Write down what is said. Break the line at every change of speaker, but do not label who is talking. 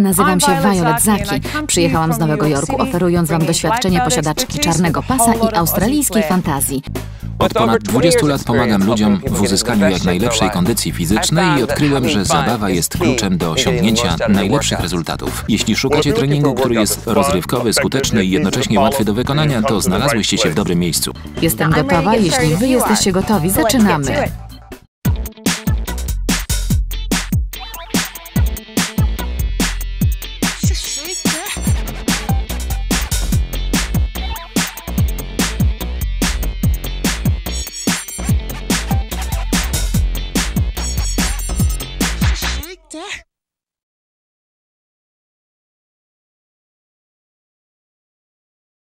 Nazywam się Violet Zaki. Przyjechałam z Nowego Jorku, oferując Wam doświadczenie posiadaczki czarnego pasa i australijskiej fantazji.
Od ponad 20 lat pomagam ludziom w uzyskaniu jak najlepszej kondycji fizycznej i odkryłem, że zabawa jest kluczem do osiągnięcia najlepszych rezultatów. Jeśli szukacie treningu, który jest rozrywkowy, skuteczny i jednocześnie łatwy do wykonania, to znalazłyście się w dobrym miejscu.
Jestem gotowa, jeśli Wy jesteście gotowi. Zaczynamy. Doctor?